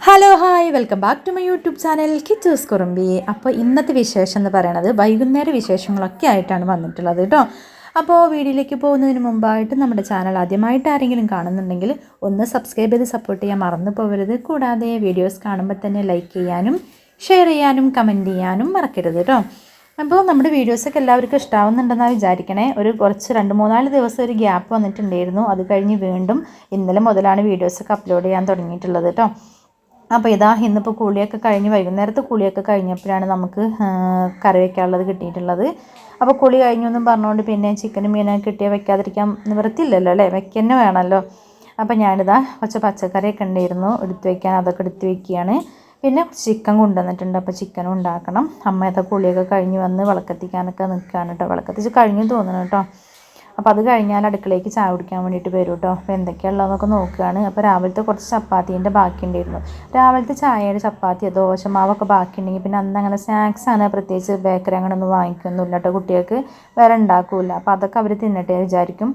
Hello hi welcome back to my YouTube channel കിച്ചേഴ്സ് കുറുമ്പി അപ്പോൾ ഇന്നത്തെ വിശേഷം എന്ന് പറയുന്നത് വൈകുന്നേര വിശേഷങ്ങളൊക്കെ ആയിട്ടാണ് വന്നിട്ടുള്ളത് കേട്ടോ അപ്പോൾ വീഡിയോയിലേക്ക് പോകുന്നതിന് മുമ്പായിട്ട് നമ്മുടെ ചാനൽ ആദ്യമായിട്ട് ആരെങ്കിലും കാണുന്നുണ്ടെങ്കിൽ ഒന്ന് സബ്സ്ക്രൈബ് ചെയ്ത് സപ്പോർട്ട് ചെയ്യാൻ മറന്നു പോകരുത് കൂടാതെ വീഡിയോസ് കാണുമ്പോൾ തന്നെ ലൈക്ക് ചെയ്യാനും ഷെയർ ചെയ്യാനും കമന്റ് ചെയ്യാനും മറക്കരുത് കേട്ടോ അപ്പോൾ നമ്മുടെ വീഡിയോസൊക്കെ എല്ലാവർക്കും ഇഷ്ടാവുന്നുണ്ടെന്നാണ് വിചാരിക്കണേ. ഒരു കുറച്ച് രണ്ട് മൂന്നാൽ ദിവസം ഒരു ഗ്യാപ്പ് വന്നിട്ടുണ്ടായിരുന്നു. അത് കഴിഞ്ഞ് വീണ്ടും ഇന്നലെ മുതലാണ് വീഡിയോസൊക്കെ അപ്ലോഡ് ചെയ്യാൻ തുടങ്ങിയിട്ടുള്ളത് കേട്ടോ അപ്പോൾ ഇതാ ഇന്നിപ്പോൾ കുളിയൊക്കെ കഴിഞ്ഞ് വൈകുന്നേരത്തെ കുളിയൊക്കെ കഴിഞ്ഞപ്പോഴാണ് നമുക്ക് കറി വെക്കാനുള്ളത് കിട്ടിയിട്ടുള്ളത്. അപ്പോൾ കുളി കഴിഞ്ഞു എന്നും പറഞ്ഞുകൊണ്ട് പിന്നെ ചിക്കനും മീനൊക്കെ കിട്ടിയാൽ വെക്കാതിരിക്കാൻ നിവൃത്തിയില്ലല്ലോ അല്ലേ? വെക്കന്നെ വേണമല്ലോ അപ്പോൾ ഞാനിതാ കുറച്ച് പച്ചക്കറിയൊക്കെ ഉണ്ടായിരുന്നു എടുത്ത് വെക്കാൻ അതൊക്കെ എടുത്ത് വെക്കുകയാണ്. പിന്നെ ചിക്കൻ കൊണ്ടുവന്നിട്ടുണ്ട് അപ്പോൾ ചിക്കൻ ഉണ്ടാക്കണം. അമ്മ ഇതാ കുളിയൊക്കെ കഴിഞ്ഞ് വന്ന് വിളക്കത്തിക്കാനൊക്കെ നിൽക്കുകയാണ് കേട്ടോ. വിളക്കത്തിച്ച് കഴിഞ്ഞു തോന്നുന്നു കേട്ടോ. അപ്പോൾ അത് കഴിഞ്ഞാൽ അടുക്കളയ്ക്ക് ചായ കുടിക്കാൻ വേണ്ടിയിട്ട് വരും കേട്ടോ അപ്പോൾ എന്തൊക്കെയുള്ളതെന്നൊക്കെ നോക്കുകയാണ്. അപ്പോൾ രാവിലത്തെ കുറച്ച് ചപ്പാത്തീന്റെ ബാക്കി ഉണ്ടായിരുന്നു രാവിലത്തെ ചായയുടെ ചപ്പാത്തിയോ ദോശമാവൊക്കെ ബാക്കി ഉണ്ടെങ്കിൽ പിന്നെ അന്ന് അങ്ങനെ സ്നാക്സാണ് പ്രത്യേകിച്ച് ബേക്കറി അങ്ങനെ ഒന്നും വാങ്ങിക്കൊന്നുമില്ല കേട്ടോ കുട്ടികൾക്ക്. വേറെ ഉണ്ടാക്കില്ല അപ്പോൾ അതൊക്കെ അവർ തിന്നട്ടെ വിചാരിക്കും.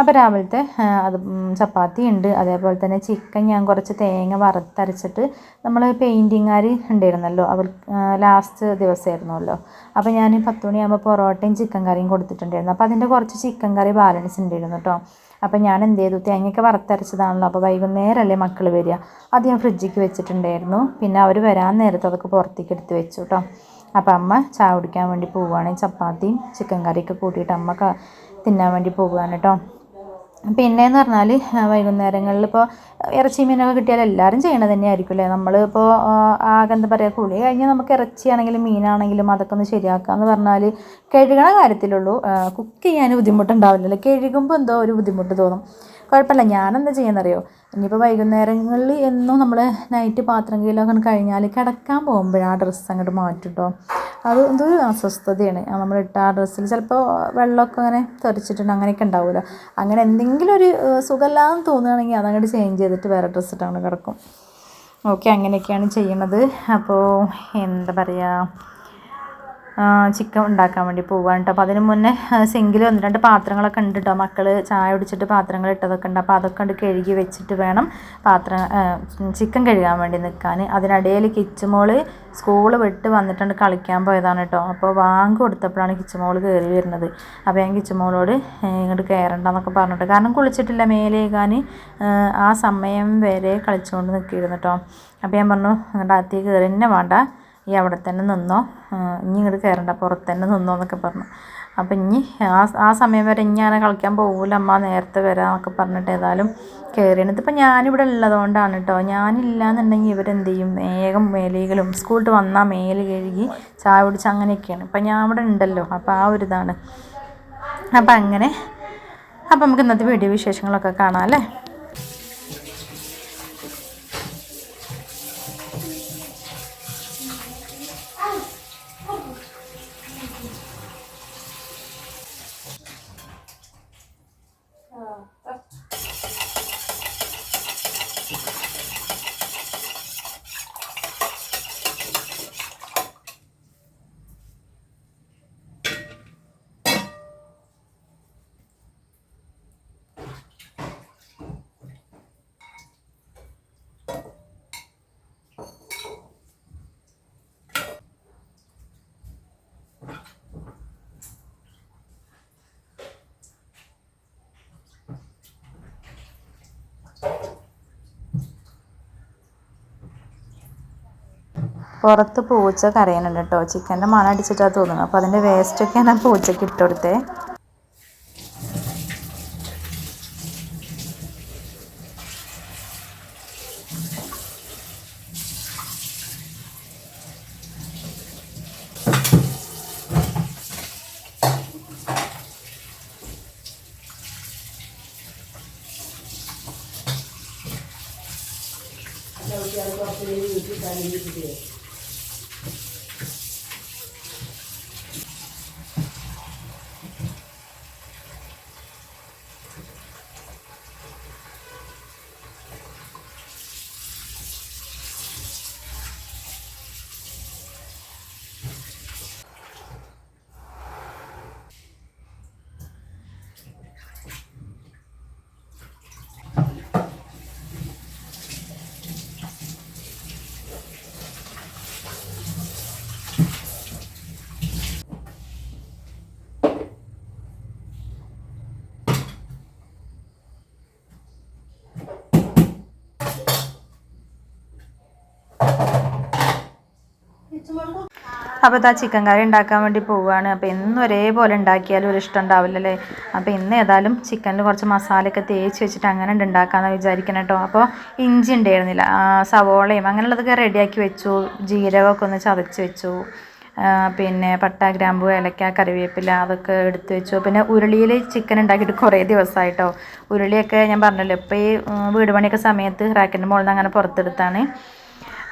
അപ്പോൾ രാവിലത്തെ അത് ചപ്പാത്തി ഉണ്ട്. അതേപോലെ തന്നെ ചിക്കൻ ഞാൻ കുറച്ച് തേങ്ങ വറുത്തരച്ചിട്ട് നമ്മൾ പെയിന്റിങ്ങാർ ഉണ്ടായിരുന്നല്ലോ. അവർ ലാസ്റ്റ് ദിവസമായിരുന്നല്ലോ. അപ്പോൾ ഞാൻ പത്ത് മണിയാകുമ്പോൾ പൊറോട്ടയും ചിക്കൻ കറിയും കൊടുത്തിട്ടുണ്ടായിരുന്നു. അപ്പോൾ അതിന്റെ കുറച്ച് ചിക്കൻ കറി ബാലൻസ് ഉണ്ടായിരുന്നു കേട്ടോ അപ്പോൾ ഞാൻ എന്ത് ചെയ്തു? തേങ്ങയൊക്കെ വറുത്തരച്ചതാണല്ലോ. അപ്പോൾ വൈകുന്നേരമല്ലേ മക്കൾ വരിക. അത് ഞാൻ ഫ്രിഡ്ജിക്ക് വെച്ചിട്ടുണ്ടായിരുന്നു. പിന്നെ അവർ വരാൻ നേരത്ത് അതൊക്കെ പുറത്തേക്ക് എടുത്ത് വെച്ചു കേട്ടോ അപ്പോൾ അമ്മ ചായ കുടിക്കാൻ വേണ്ടി പോവുകയാണ്. ചപ്പാത്തിയും ചിക്കൻ കറിയൊക്കെ കൂട്ടിയിട്ട് അമ്മ തിന്നാൻ വേണ്ടി പോവുകയാണ് കേട്ടോ പിന്നെയെന്ന് പറഞ്ഞാൽ വൈകുന്നേരങ്ങളിൽ ഇപ്പോൾ ഇറച്ചി മീനൊക്കെ കിട്ടിയാൽ എല്ലാവരും ചെയ്യണത് തന്നെയായിരിക്കും അല്ലേ നമ്മൾ ആകെ എന്താ പറയുക കുളി കഴിഞ്ഞാൽ നമുക്ക് ഇറച്ചിയാണെങ്കിലും മീനാണെങ്കിലും അതൊക്കെ ഒന്ന് ശരിയാക്കുക എന്ന് പറഞ്ഞാൽ കഴുകണ കാര്യത്തിലുള്ളൂ. കുക്ക് ചെയ്യാൻ ബുദ്ധിമുട്ടുണ്ടാവില്ലല്ലോ. കഴുകുമ്പോൾ എന്തോ ഒരു ബുദ്ധിമുട്ട് തോന്നും. കുഴപ്പമില്ല. ഞാനെന്താ ചെയ്യുന്നറിയോ? ഇനിയിപ്പോൾ വൈകുന്നേരങ്ങളിൽ എന്നും നമ്മൾ നൈറ്റ് പാത്രം കീഴിലൊക്കെ കഴിഞ്ഞാൽ കിടക്കാൻ പോകുമ്പോഴാണ് ആ ഡ്രസ്സ് അങ്ങോട്ട് മാറ്റിട്ടോ. അത് എന്തൊരു അസ്വസ്ഥതയാണ്. നമ്മൾ ഇട്ട ആ ഡ്രസ്സിൽ ചിലപ്പോൾ വെള്ളമൊക്കെ അങ്ങനെ തെറിച്ചിട്ടുണ്ട് അങ്ങനെയൊക്കെ ഉണ്ടാവുമല്ലോ. അങ്ങനെ എന്തെങ്കിലും ഒരു സുഖമില്ലാന്ന് തോന്നുകയാണെങ്കിൽ അതങ്ങോട്ട് ചേഞ്ച് ചെയ്തിട്ട് വേറെ ഡ്രസ്സ് ഇട്ടാണ് കിടക്കും. ഓക്കെ അങ്ങനെയൊക്കെയാണ് ചെയ്യണത് അപ്പോൾ എന്താ പറയുക ചിക്കൻ ഉണ്ടാക്കാൻ വേണ്ടി പോവാണ് കേട്ടോ അപ്പോൾ അതിന് മുന്നേ സിങ്കിൽ ഒന്ന് രണ്ട് പാത്രങ്ങളൊക്കെ ഉണ്ട് കേട്ടോ മക്കൾ ചായ കുടിച്ചിട്ട് പാത്രങ്ങൾ ഇട്ടതൊക്കെ ഉണ്ട്. അപ്പോൾ അതൊക്കെ ഉണ്ട് കഴുകി വെച്ചിട്ട് വേണം പാത്രം ചിക്കൻ കഴുകാൻ വേണ്ടി നിൽക്കാൻ. അതിനിടയിൽ കിച്ചുമോൾ സ്കൂൾ വിട്ട് വന്നിട്ടുണ്ട് കളിക്കാൻ പോയതാണ് കേട്ടോ അപ്പോൾ വാങ്ങ് കൊടുത്തപ്പോഴാണ് കിച്ചുമോൾ കയറി വരുന്നത്. അപ്പോൾ ഞാൻ കിച്ചുമോളോട് ഇങ്ങോട്ട് കയറണ്ടെന്നൊക്കെ പറഞ്ഞിട്ട് കാരണം കുളിച്ചിട്ടില്ല. മേലേകാൻ ആ സമയം വരെ കളിച്ചുകൊണ്ട് നിൽക്കിയിരുന്നു കേട്ടോ അപ്പോൾ ഞാൻ പറഞ്ഞു അങ്ങോട്ട് അകത്തേക്ക് കയറി തന്നെ വേണ്ട. ഈ അവിടെ തന്നെ നിന്നോ. ഇനി ഇങ്ങോട്ട് കയറണ്ട പുറത്ത് തന്നെ നിന്നോ എന്നൊക്കെ പറഞ്ഞു. അപ്പം ഇനി ആ ആ സമയം വരെ ഇനി അങ്ങനെ കളിക്കാൻ പോകില്ല അമ്മ നേരത്തെ വരാം എന്നൊക്കെ പറഞ്ഞിട്ട് ഏതായാലും കയറിയാണ് ഇതിപ്പോൾ ഞാനിവിടെ ഉള്ളതുകൊണ്ടാണ് കേട്ടോ ഞാനില്ല എന്നുണ്ടെങ്കിൽ ഇവരെന്ത് ചെയ്യും? വേഗം മേലുകളും സ്കൂളിൽ വന്നാൽ മേൽ കഴുകി ചായ കുടിച്ച് അങ്ങനെയൊക്കെയാണ്. ഇപ്പം ഞാൻ ഇവിടെ ഉണ്ടല്ലോ അപ്പോൾ ആ ഒരു ഇതാണ്. അപ്പം അങ്ങനെ അപ്പം നമുക്ക് ഇന്നത്തെ വീഡിയോ വിശേഷങ്ങളൊക്കെ കാണാം അല്ലേ? പുറത്ത് പൂച്ച കരയുന്നുണ്ട് കേട്ടോ. ചിക്കന്റെ മണം അടിച്ചിട്ടാ തോന്നുന്നു. അപ്പോൾ അതിന്റെ വേസ്റ്റൊക്കെ ഞാൻ പൂച്ചയ്ക്ക് ഇട്ട് ഇത് Gracias. അപ്പോൾ ഇതാ ചിക്കൻ കറി ഉണ്ടാക്കാൻ വേണ്ടി പോവുകയാണ് അപ്പോൾ എന്നും ഒരേപോലെ ഉണ്ടാക്കിയാലും ഒരു ഇഷ്ടം ഉണ്ടാവില്ലല്ലേ? അപ്പോൾ ഇന്ന് ഏതായാലും ചിക്കനിൽ കുറച്ച് മസാലയൊക്കെ തേച്ച് വെച്ചിട്ട് അങ്ങനെ ഉണ്ട് ഉണ്ടാക്കാമെന്ന് വിചാരിക്കണം കേട്ടോ അപ്പോൾ ഇഞ്ചി ഉണ്ടായിരുന്നില്ല. സവോളയും അങ്ങനെയുള്ളതൊക്കെ റെഡിയാക്കി വെച്ചു. ജീരകമൊക്കെ ഒന്ന് ചതച്ച് വെച്ചു. പിന്നെ പട്ട ഗ്രാമ്പു ഏലക്ക കറിവേപ്പില അതൊക്കെ എടുത്ത് വെച്ചു. പിന്നെ ഉരുളിയിൽ ചിക്കൻ ഉണ്ടാക്കിയിട്ട് കുറേ ദിവസമായിട്ടോ ഉരുളിയൊക്കെ ഞാൻ പറഞ്ഞല്ലോ ഇപ്പോൾ ഈ വീട് പണിയൊക്കെ സമയത്ത് റാക്കിന്റെ മുകളിൽ നിന്ന് അങ്ങനെ പുറത്തെടുത്താണ്.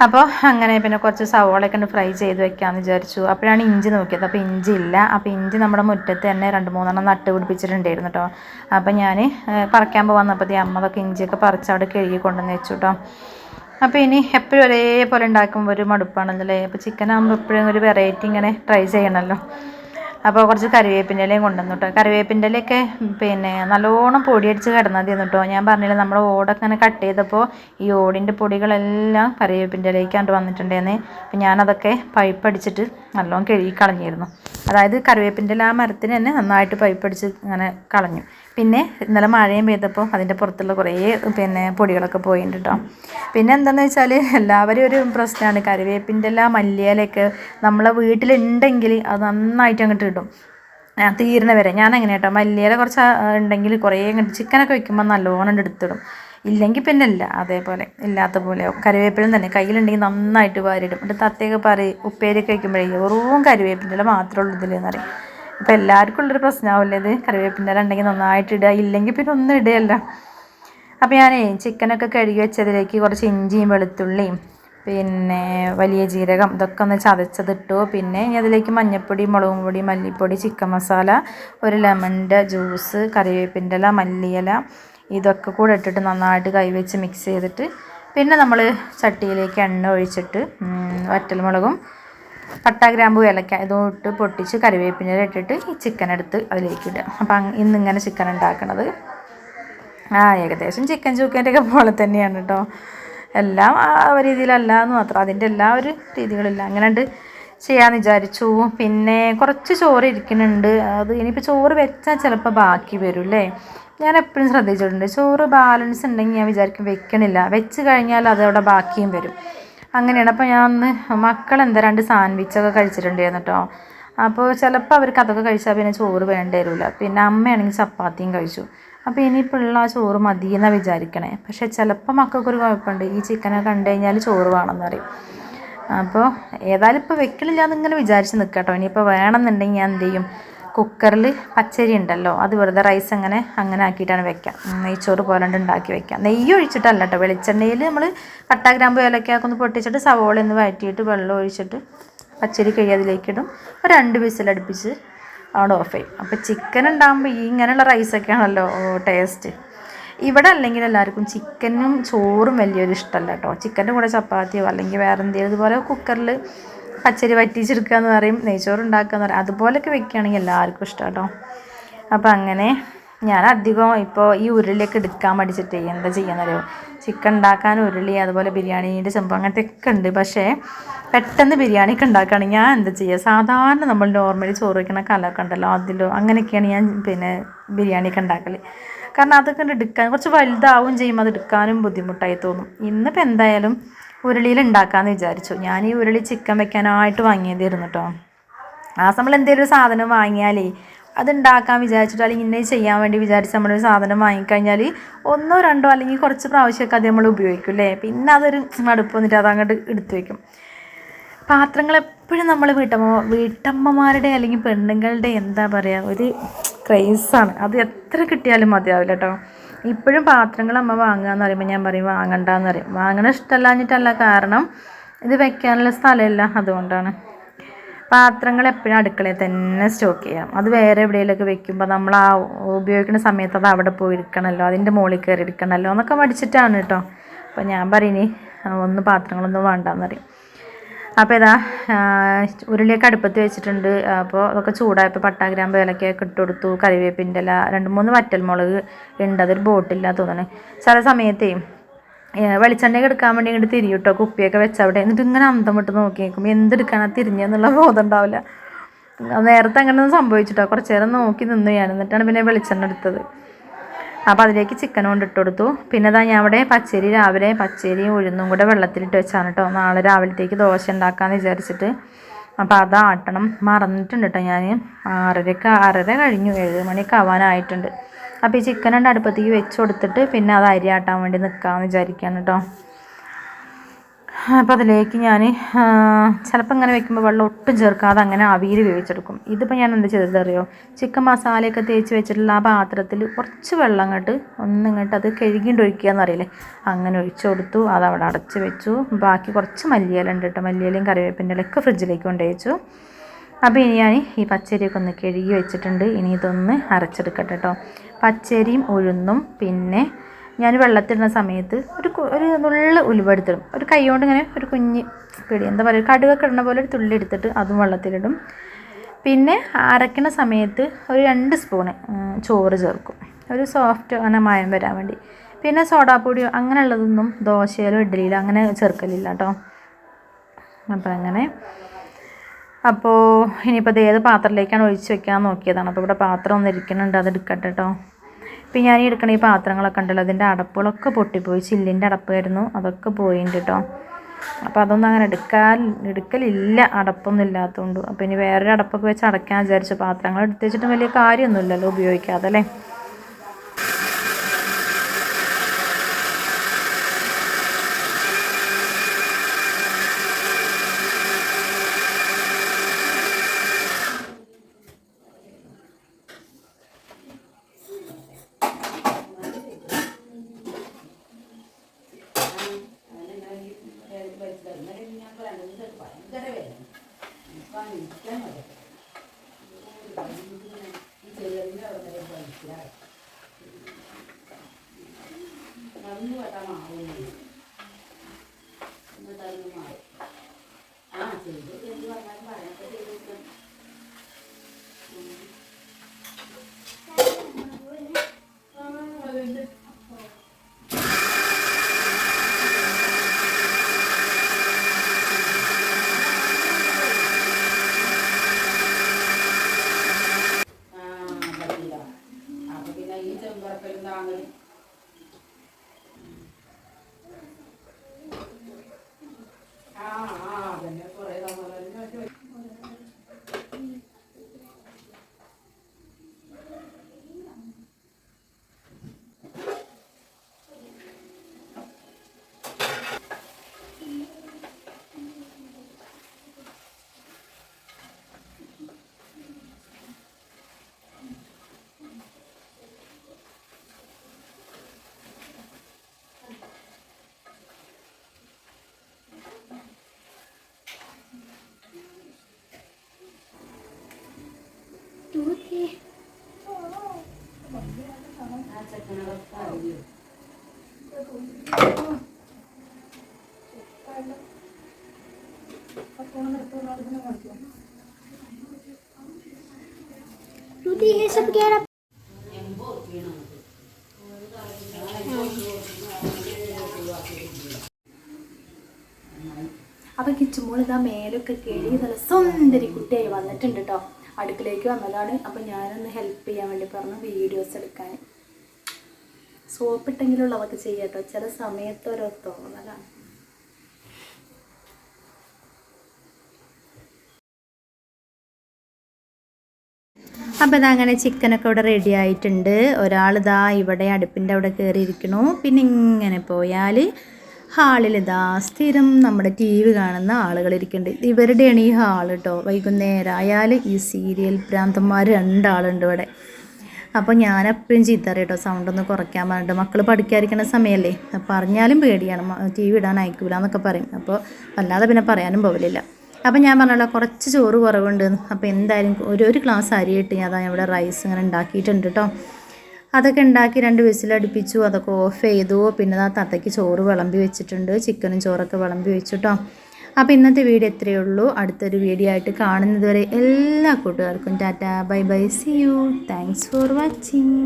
അപ്പോൾ അങ്ങനെ പിന്നെ കുറച്ച് സവോളയൊക്കെ ഒന്ന് ഫ്രൈ ചെയ്ത് വെക്കാമെന്ന് വിചാരിച്ചു. അപ്പോഴാണ് ഇഞ്ചി നോക്കിയത്. അപ്പോൾ ഇഞ്ചി ഇല്ല. അപ്പോൾ ഇഞ്ചി നമ്മുടെ മുറ്റത്ത് തന്നെ രണ്ട് മൂന്നെണ്ണം നട്ട് പിടിപ്പിച്ചിട്ടുണ്ടായിരുന്നു കേട്ടോ അപ്പോൾ ഞാൻ പറിക്കാൻ വന്നപ്പോൾ അമ്മ അതൊക്കെ ഇഞ്ചിയൊക്കെ പറിച്ച് അവിടെ കഴുകി കൊണ്ടുവന്ന് വെച്ചു കേട്ടോ അപ്പോൾ ഇനി എപ്പോഴും ഒരേപോലെ ഉണ്ടാക്കുമ്പോൾ ഒരു മടുപ്പാണല്ലേ അപ്പോൾ ചിക്കൻ ആകുമ്പോൾ എപ്പോഴും ഒരു വെറൈറ്റി ഇങ്ങനെ ട്രൈ ചെയ്യണമല്ലോ അപ്പോൾ കുറച്ച് കറിവേപ്പിന്റെ ഇലയും കൊണ്ടുവന്നു കേട്ടോ കറിവേപ്പിന്റെ ഇലയൊക്കെ പിന്നെ നല്ലോണം പൊടിയടിച്ച് കിടന്നാൽ തീർന്നു കേട്ടോ ഞാൻ പറഞ്ഞില്ല നമ്മൾ ഓടൊക്കെ കട്ട് ചെയ്തപ്പോൾ ഈ ഓടിന്റെ പൊടികളെല്ലാം കറിവേപ്പിന്റെ ഇലയ്ക്കാണ്ട് വന്നിട്ടുണ്ടായിരുന്നു അപ്പം ഞാനതൊക്കെ പൈപ്പ് അടിച്ചിട്ട് നല്ലോണം കഴുകി കളഞ്ഞിരുന്നു. അതായത് കറിവേപ്പിന്റെ ഇല ആ മരത്തിന് തന്നെ നന്നായിട്ട് പൈപ്പ് അടിച്ച് ഇങ്ങനെ കളഞ്ഞു. പിന്നെ ഇന്നലെ മഴയും പെയ്തപ്പോൾ അതിന്റെ പുറത്തുള്ള കുറേ പിന്നെ പൊടികളൊക്കെ പോയിട്ടുണ്ട് കേട്ടോ പിന്നെ എന്താണെന്ന് വെച്ചാൽ എല്ലാവരും ഒരു പ്രശ്നമാണ്. കറിവേപ്പിന്റെ എല്ലാം മല്ലിയിലൊക്കെ നമ്മളെ വീട്ടിലുണ്ടെങ്കിൽ അത് നന്നായിട്ട് അങ്ങോട്ട് ഇടും. തീരണ വരെ. ഞാൻ അങ്ങനെ കേട്ടോ മല്ലിയില കുറച്ച് ഉണ്ടെങ്കിൽ കുറേ അങ്ങോട്ട് ചിക്കനൊക്കെ വെക്കുമ്പോൾ നല്ലോണം എടുത്തിടും. ഇല്ലെങ്കിൽ പിന്നെ ഇല്ല അതേപോലെ ഇല്ലാത്ത പോലെ. കറിവേപ്പിലും തന്നെ കയ്യിലുണ്ടെങ്കിൽ നന്നായിട്ട് വാരിടും എന്നിട്ട് തത്തയൊക്കെ പറയും ഉപ്പേരിയൊക്കെ വയ്ക്കുമ്പോഴേ വെറും കറിവേപ്പിന്റെ ഇല മാത്രമേ ഉള്ളൂ ഇതിലെന്ന് പറയും. അപ്പോൾ എല്ലാവർക്കും ഉള്ളൊരു പ്രശ്നമാവില്ലേ ഇത്? കറിവേപ്പിന്റെ ഉണ്ടെങ്കിൽ നന്നായിട്ട് ഇടുക. ഇല്ലെങ്കിൽ പിന്നെ ഒന്നും ഇടുകയല്ല അപ്പോൾ ഞാനേ ചിക്കനൊക്കെ കഴുകി വെച്ചതിലേക്ക് കുറച്ച് ഇഞ്ചിയും വെളുത്തുള്ളിയും പിന്നെ വലിയ ജീരകം ഇതൊക്കെ ഒന്ന് ചതച്ചതിട്ടു. പിന്നെ ഇനി അതിലേക്ക് മഞ്ഞൾപ്പൊടി മുളകും പൊടി മല്ലിപ്പൊടി ചിക്കൻ മസാല ഒരു ലെമണിന്റെ ജ്യൂസ് കറിവേപ്പിന്റെ ഇല മല്ലിയില ഇതൊക്കെ കൂടെ ഇട്ടിട്ട് നന്നായിട്ട് കൈവച്ച് മിക്സ് ചെയ്തിട്ട് പിന്നെ നമ്മൾ ചട്ടിയിലേക്ക് എണ്ണ ഒഴിച്ചിട്ട് വറ്റൽമുളകും പട്ട ഗ്രാമ്പു ഏലക്ക ഇതും ഇട്ട് പൊട്ടിച്ച് കറിവേപ്പിന്റെ ഇട്ടിട്ട് ഈ ചിക്കൻ എടുത്ത് അതിലേക്ക് ഇടുക. അപ്പം ഇന്നിങ്ങനെ ചിക്കൻ ഉണ്ടാക്കണത്. ആ ഏകദേശം ചിക്കൻ ചൂക്കേന്റെ ഒക്കെ പോലെ തന്നെയാണ് കേട്ടോ എല്ലാം ആ രീതിയിലല്ല എന്ന് മാത്രം. അതിന്റെ എല്ലാ ഒരു രീതികളില്ല. അങ്ങനെ ഉണ്ട് ചെയ്യാമെന്ന് വിചാരിച്ചു. പിന്നെ കുറച്ച് ചോറ് ഇരിക്കുന്നുണ്ട്. അത് ഇനിയിപ്പോൾ ചോറ് വെച്ചാൽ ചിലപ്പോൾ ബാക്കി വരും അല്ലേ ഞാൻ എപ്പോഴും ശ്രദ്ധിച്ചിട്ടുണ്ട്. ചോറ് ബാലൻസ് ഉണ്ടെങ്കിൽ ഞാൻ വിചാരിക്കും വെക്കണില്ല. വെച്ച് കഴിഞ്ഞാൽ അതവിടെ ബാക്കിയും വരും. അങ്ങനെയാണ്. അപ്പോൾ ഞാൻ അന്ന് മക്കളെന്താ രണ്ട് സാൻഡ്വിച്ചൊക്കെ കഴിച്ചിട്ടുണ്ടായിരുന്നു കേട്ടോ അപ്പോൾ ചിലപ്പോൾ അവർക്ക് അതൊക്കെ കഴിച്ചാൽ പിന്നെ ചോറ് വേണ്ടി വരില്ല പിന്നെ അമ്മയാണെങ്കിൽ ചപ്പാത്തിയും കഴിച്ചു. അപ്പോൾ ഉള്ള ആ ചോറ് മതി എന്നാണ് വിചാരിക്കണേ. പക്ഷേ ചിലപ്പോൾ മക്കൾക്കൊരു കുഴപ്പമുണ്ട്. ഈ ചിക്കനെ കണ്ടു കഴിഞ്ഞാൽ ചോറ് വേണമെന്ന് പറയും. അപ്പോൾ ഏതായാലും ഇപ്പോൾ വെക്കണില്ല എന്നിങ്ങനെ വിചാരിച്ച് നിൽക്കാം കേട്ടോ ഇനിയിപ്പോൾ വേണമെന്നുണ്ടെങ്കിൽ ഞാൻ എന്ത് ചെയ്യും? കുക്കറിൽ പച്ചരി ഉണ്ടല്ലോ അത് വെറുതെ റൈസ് അങ്ങനെ അങ്ങനെ ആക്കിയിട്ടാണ് വെക്കാം. നെയ്ച്ചോറ് പോലെ ഉണ്ട് ഉണ്ടാക്കി വെക്കാം. നെയ്യ് ഒഴിച്ചിട്ടല്ല കേട്ടോ വെളിച്ചെണ്ണയിൽ നമ്മൾ കട്ടാഗ്രാമ്പ് ഗ്രാമ്പ് ഏലക്കൊക്കെ ഒന്ന് പൊട്ടിച്ചിട്ട് സവോള ഒന്ന് വഴറ്റിയിട്ട് വെള്ളം ഒഴിച്ചിട്ട് പച്ചരി കഴി അതിലേക്കിടും ഒരു രണ്ട് വിസിലടുപ്പിച്ച് അവിടെ ഓഫ് ചെയ്യും അപ്പോൾ ചിക്കൻ ഉണ്ടാകുമ്പോൾ ഈ ഇങ്ങനെയുള്ള റൈസൊക്കെ ആണല്ലോ ടേസ്റ്റ് ഇവിടെ അല്ലെങ്കിൽ എല്ലാവർക്കും ചിക്കനും ചോറും വലിയൊരു ഇഷ്ടമല്ല കേട്ടോ ചിക്കന്റെ കൂടെ ചപ്പാത്തിയോ അല്ലെങ്കിൽ വേറെ എന്തെങ്കിലും ഇതുപോലെ കുക്കറിൽ പച്ചരി വറ്റിച്ചെടുക്കുക എന്ന് പറയും നെയ്ച്ചോറ് ഉണ്ടാക്കുക എന്ന് പറയും. അതുപോലെയൊക്കെ വെക്കുകയാണെങ്കിൽ എല്ലാവർക്കും ഇഷ്ടം കേട്ടോ. അപ്പോൾ അങ്ങനെ ഞാൻ അധികം ഇപ്പോൾ ഈ ഉരുളിയൊക്കെ എടുക്കാൻ പഠിച്ചിട്ട് എന്താ ചെയ്യാന്നറിയോ? ചിക്കൻ ഉണ്ടാക്കാൻ ഉരുളി അതുപോലെ ബിരിയാണീന്റെ ചെമ്പ് അങ്ങനത്തെ ഒക്കെ ഉണ്ട്. പക്ഷേ പെട്ടെന്ന് ബിരിയാണി ഒക്കെ ഉണ്ടാക്കുകയാണെങ്കിൽ ഞാൻ എന്താ ചെയ്യുക? സാധാരണ നമ്മൾ നോർമലി ചോറ് വയ്ക്കണ കലമൊക്കെ ഉണ്ടല്ലോ അതിലോ അങ്ങനെയൊക്കെയാണ് ഞാൻ പിന്നെ ബിരിയാണിയൊക്കെ ഉണ്ടാക്കൽ കാരണം അതൊക്കെ എടുക്കാൻ കുറച്ച് വലുതാവും ചെയ്യും അത് എടുക്കാനും ബുദ്ധിമുട്ടായി തോന്നും. ഇന്നിപ്പോൾ എന്തായാലും ഉരുളിയിൽ ഉണ്ടാക്കാമെന്ന് വിചാരിച്ചു. ഞാൻ ഈ ഉരുളി ചിക്കൻ വെക്കാനായിട്ട് വാങ്ങിയതായിരുന്നു കേട്ടോ ആ നമ്മൾ എന്തെങ്കിലും ഒരു സാധനം വാങ്ങിയാലേ അത് ഉണ്ടാക്കാൻ വിചാരിച്ചിട്ട് അല്ലെങ്കിൽ ഇന്നത് ചെയ്യാൻ വേണ്ടി വിചാരിച്ച് നമ്മളൊരു സാധനം വാങ്ങിക്കഴിഞ്ഞാൽ ഒന്നോ രണ്ടോ അല്ലെങ്കിൽ കുറച്ച് പ്രാവശ്യമൊക്കെ അത് നമ്മൾ ഉപയോഗിക്കും അല്ലേ പിന്നെ അതൊരു മടുപ്പ് വന്നിട്ട് അത് അങ്ങോട്ട് എടുത്തു വയ്ക്കും പാത്രങ്ങൾ എപ്പോഴും നമ്മൾ വീട്ടമ്മ വീട്ടമ്മമാരുടെ അല്ലെങ്കിൽ പെണ്ണുങ്ങളുടെ എന്താ പറയുക ഒരു ക്രൈസാണ് അത് എത്ര കിട്ടിയാലും മതിയാവില്ല കേട്ടോ ഇപ്പോഴും പാത്രങ്ങൾ അമ്മ വാങ്ങുക എന്ന് പറയുമ്പോൾ ഞാൻ പറയും വാങ്ങണ്ട എന്ന് പറയും. വാങ്ങണ ഇഷ്ടമല്ലാഞ്ഞിട്ടല്ല കാരണം ഇത് വെക്കാനുള്ള സ്ഥലമില്ല അതുകൊണ്ടാണ്. പാത്രങ്ങൾ എപ്പോഴും അടുക്കളയിൽ തന്നെ സ്റ്റോക്ക് ചെയ്യാം. അത് വേറെ എവിടെയെങ്കിലുമൊക്കെ വെക്കുമ്പോൾ നമ്മൾ ആ ഉപയോഗിക്കുന്ന സമയത്ത് അത് അവിടെ പോയി ഇരിക്കണമല്ലോ അതിന്റെ മുകളിൽ കയറി ഇരിക്കണമല്ലോ എന്നൊക്കെ മടിച്ചിട്ടാണ് കേട്ടോ അപ്പോൾ ഞാൻ പറയുന്നേ ഒന്ന് പാത്രങ്ങളൊന്നും വേണ്ടാന്ന് പറയും. അപ്പോൾ ഇതാ ഉരുളിയൊക്കെ അടുപ്പത്ത് വെച്ചിട്ടുണ്ട്. അപ്പോൾ അതൊക്കെ ചൂടായപ്പോൾ പട്ടാഗ്രാമ്പ് ഏലക്കയൊക്കെ ഇട്ട് കൊടുത്തു. കറിവേപ്പിന്റെ ഇല രണ്ട് മൂന്ന് വറ്റൽമുളക് ഉണ്ട്. അതൊരു ബോട്ടില്ല തോന്നണേ. ചില സമയത്തേ വെളിച്ചെണ്ണയൊക്കെ എടുക്കാൻ വേണ്ടി ഇങ്ങോട്ട് തിരിയും കേട്ടോ കുപ്പിയൊക്കെ വെച്ച അവിടെ. എന്നിട്ട് ഇങ്ങനെ അന്തം വിട്ട് നോക്കി നിൽക്കുമ്പോൾ എന്തെടുക്കാനാ തിരിഞ്ഞെന്നുള്ള ബോധം ഉണ്ടാവില്ല. നേരത്തെ അങ്ങനെ ഒന്നും സംഭവിച്ചിട്ടോ? കുറച്ച് നേരം നോക്കി നിന്നു ഞാൻ. എന്നിട്ടാണ് പിന്നെ വെളിച്ചെണ്ണ എടുത്തത്. അപ്പോൾ അതിലേക്ക് ചിക്കൻ കൊണ്ട് ഇട്ട് കൊടുത്തു. പിന്നെ ഇതാ ഞാൻ അവിടെ പച്ചരി രാവിലെ പച്ചരിയും ഉഴുന്നും കൂടെ വെള്ളത്തിലിട്ട് വെച്ചാണ് കേട്ടോ നാളെ രാവിലത്തേക്ക് ദോശ ഉണ്ടാക്കാമെന്ന് വിചാരിച്ചിട്ട്. അപ്പോൾ അത് ആട്ടണം. മറന്നിട്ടുണ്ട് കേട്ടോ ഞാൻ ആറരക്ക് ആറര കഴിഞ്ഞു. ഏഴ് മണിയൊക്കെ ആവാനായിട്ടുണ്ട്. അപ്പോൾ ഈ ചിക്കൻ രണ്ട് അടുപ്പത്തേക്ക് വെച്ച് കൊടുത്തിട്ട് പിന്നെ അത് അരി ആട്ടാൻ വേണ്ടി നിൽക്കാമെന്ന് വിചാരിക്കുകയാണ് കേട്ടോ അപ്പോൾ അതിലേക്ക് ഞാൻ ചിലപ്പോൾ ഇങ്ങനെ വെക്കുമ്പോൾ വെള്ളം ഒട്ടും ചേർക്കാതെ അങ്ങനെ അവിയിൽ വേവിച്ചെടുക്കും. ഇതിപ്പോൾ ഞാൻ എന്താ ചെയ്തത് അറിയോ? ചിക്കൻ മസാലയൊക്കെ തേച്ച് വെച്ചിട്ടുള്ള ആ പാത്രത്തിൽ കുറച്ച് വെള്ളം അങ്ങോട്ട് ഒന്നിങ്ങോട്ട് അത് കഴുകിയിട്ട് ഒഴിക്കുക എന്നറിയില്ലേ അങ്ങനെ ഒഴിച്ചു കൊടുത്തു അത് അവിടെ അടച്ച് വെച്ചു. ബാക്കി കുറച്ച് മല്ലിയില ഉണ്ട് കേട്ടോ മല്ലിയിലയും കറിവേപ്പിന്റെ ഇലയൊക്കെ ഫ്രിഡ്ജിലേക്ക് കൊണ്ടുവച്ചു അപ്പോൾ ഇനി ഞാൻ ഈ പച്ചരിയൊക്കെ ഒന്ന് കഴുകി വെച്ചിട്ടുണ്ട്. ഇനി ഇതൊന്ന് അരച്ചെടുക്കട്ടെ കേട്ടോ പച്ചരിയും ഉഴുന്നും പിന്നെ ഞാൻ വെള്ളത്തിടുന്ന സമയത്ത് ഒരു ഒരു നുള്ള ഉലുവെടുത്തിടും ഒരു കൈ കൊണ്ട് ഇങ്ങനെ ഒരു കുഞ്ഞ് പിടി എന്താ പറയുക കടുകൊക്കെ ഇടുന്ന പോലെ ഒരു തുള്ളി എടുത്തിട്ട് അതും വെള്ളത്തിലിടും. പിന്നെ അരയ്ക്കുന്ന സമയത്ത് ഒരു രണ്ട് സ്പൂണ് ചോറ് ചേർക്കും. ഒരു സോഫ്റ്റ് അങ്ങനെ മായം വരാൻ വേണ്ടി. പിന്നെ സോഡാപ്പൊടിയോ അങ്ങനെയുള്ളതൊന്നും ദോശയിലോ ഇഡ്ഡലിയിലോ അങ്ങനെ ചേർക്കലില്ല കേട്ടോ. അപ്പോൾ അങ്ങനെ. അപ്പോൾ ഇനിയിപ്പോൾ ഏത് പാത്രത്തിലേക്കാണ് ഒഴിച്ച് വെക്കാൻ നോക്കിയതാണ്. അപ്പോൾ ഇവിടെ പാത്രം ഒന്ന് ഇരിക്കുന്നുണ്ട് അത് എടുക്കട്ടെ കേട്ടോ. ഇപ്പം ഞാൻ ഈ എടുക്കണ ഈ പാത്രങ്ങളൊക്കെ ഉണ്ടല്ലോ അതിന്റെ അടപ്പുകളൊക്കെ പൊട്ടിപ്പോയി. ചില്ലിന്റെ അടപ്പായിരുന്നു അതൊക്കെ പോയിട്ടുണ്ട് കേട്ടോ അപ്പോൾ അതൊന്നും അങ്ങനെ എടുക്കാൻ എടുക്കലില്ല അടപ്പൊന്നും ഇല്ലാത്തതുകൊണ്ട് അപ്പോൾ ഇനി വേറൊരു അടപ്പൊക്കെ വെച്ച് അടയ്ക്കാൻ വിചാരിച്ചു. പാത്രങ്ങൾ എടുത്ത് വെച്ചിട്ടും വലിയ കാര്യമൊന്നുമില്ലല്ലോ ഉപയോഗിക്കാതെ അല്ലേ? തന്നു വെട്ടാൻ മാറുന്നു ഒന്ന് തന്നു മാറും. ആ ചെയ്ത്. എന്ത് പറഞ്ഞാലും പറയാനൊക്കെ ചെയ്ത് ആ പറ്റില്ല അപ്പൊ പിന്നെ ഈ ചെമ്പറക്കലും താങ്കളും 啊啊啊感觉做了一道那个 Rudy, here's a get up. അപ്പോൾ കിച്ചുമോൾ ഇതാ മേലൊക്കെ കേടി നല്ല സുന്ദരി കുട്ടിയായി വന്നിട്ടുണ്ട് കേട്ടോ അടുക്കളയ്ക്ക് വന്നതാണ്. അപ്പോൾ ഞാനൊന്ന് ഹെൽപ്പ് ചെയ്യാൻ വേണ്ടി പറഞ്ഞു വീഡിയോസ് എടുക്കാൻ. സോപ്പ് അതൊക്കെ ചെയ്യാം കേട്ടോ ചില സമയത്ത് ഓരോ തോന്നലാണ്. അപ്പോൾ അങ്ങനെ ചിക്കനൊക്കെ ഇവിടെ റെഡി ആയിട്ടുണ്ട്. ഒരാൾ ഇവിടെ അടുപ്പിന്റെ അവിടെ കയറിയിരിക്കണു പിന്നെ ഇങ്ങനെ പോയാൽ ഹാളിൽ ഇതാ സ്ഥിരം നമ്മുടെ ടി വി കാണുന്ന ആളുകൾ ഇരിക്കുന്നുണ്ട്. ഇവരുടെയാണ് ഈ ഹാൾ കേട്ടോ. വൈകുന്നേരം ആയാൽ ഈ സീരിയൽ ഭ്രാന്തന്മാർ രണ്ടാളുണ്ട് ഇവിടെ. അപ്പോൾ ഞാൻ എപ്പോഴും ചീത്ത കേട്ടോ സൗണ്ട് ഒന്ന് കുറയ്ക്കാൻ പറഞ്ഞിട്ട്. മക്കൾ പഠിക്കാതിരിക്കുന്ന സമയമല്ലേ പറഞ്ഞാലും പേടിയാണ്. ടി വി ഇടാൻ അയക്കൂല എന്നൊക്കെ പറയും. അപ്പോൾ വല്ലാതെ പിന്നെ പറയാനും പോകലില്ല അപ്പം ഞാൻ പറഞ്ഞല്ലോ കുറച്ച് ചോറ് കുറവുണ്ട് അപ്പോൾ എന്തായാലും ഒരു ഒരു ഗ്ലാസ് അരി ഇട്ട് ഞാൻ അതാ ഇവിടെ റൈസ് ഇങ്ങനെ ഉണ്ടാക്കിയിട്ടുണ്ട് കേട്ടോ. അതൊക്കെ ഉണ്ടാക്കി രണ്ട് വിസിലടുപ്പിച്ചു അതൊക്കെ ഓഫ് ചെയ്തു. പിന്നെ ആ തത്തയ്ക്ക് ചോറ് വിളമ്പി വെച്ചിട്ടുണ്ട്. ചിക്കനും ചോറൊക്കെ വിളമ്പി വെച്ചിട്ടോ. അപ്പോൾ ഇന്നത്തെ വീഡിയോ എത്രയേ ഉള്ളൂ. അടുത്തൊരു വീഡിയോ ആയിട്ട് കാണുന്നത് വരെ എല്ലാ കൂട്ടുകാർക്കും tata. Bye bye. See you thanks for watching